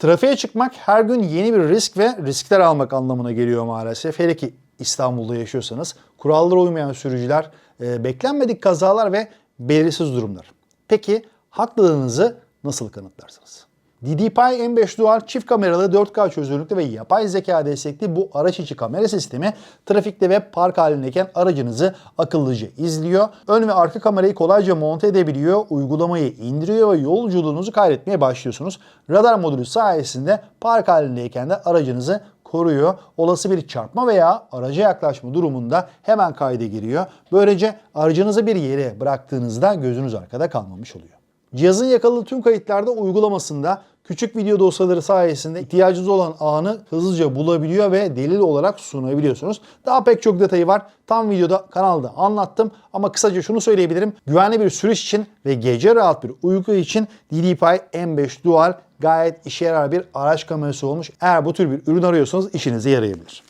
Trafiğe çıkmak her gün yeni bir risk ve riskler almak anlamına geliyor maalesef. Hele ki İstanbul'da yaşıyorsanız kurallara uymayan sürücüler, e, beklenmedik kazalar ve belirsiz durumlar. Peki haklılığınızı nasıl kanıtlarsınız? DDPI M5 Dual çift kameralı 4K çözünürlükte ve yapay zeka destekli bu araç içi kamera sistemi trafikte ve park halindeyken aracınızı akıllıca izliyor. Ön ve arka kamerayı kolayca monte edebiliyor, uygulamayı indiriyor ve yolculuğunuzu kaydetmeye başlıyorsunuz. Radar modülü sayesinde park halindeyken de aracınızı koruyor. Olası bir çarpma veya araca yaklaşma durumunda hemen kayda giriyor. Böylece aracınızı bir yere bıraktığınızda gözünüz arkada kalmamış oluyor. Cihazın yakaladığı tüm kayıtlarda uygulamasında küçük video dosyaları sayesinde ihtiyacınız olan anı hızlıca bulabiliyor ve delil olarak sunabiliyorsunuz. Daha pek çok detayı var. Tam videoda kanalda anlattım ama kısaca şunu söyleyebilirim. Güvenli bir sürüş için ve gece rahat bir uyku için DDPI M5 Dual gayet işe yarar bir araç kamerası olmuş. Eğer bu tür bir ürün arıyorsanız işinize yarayabilir.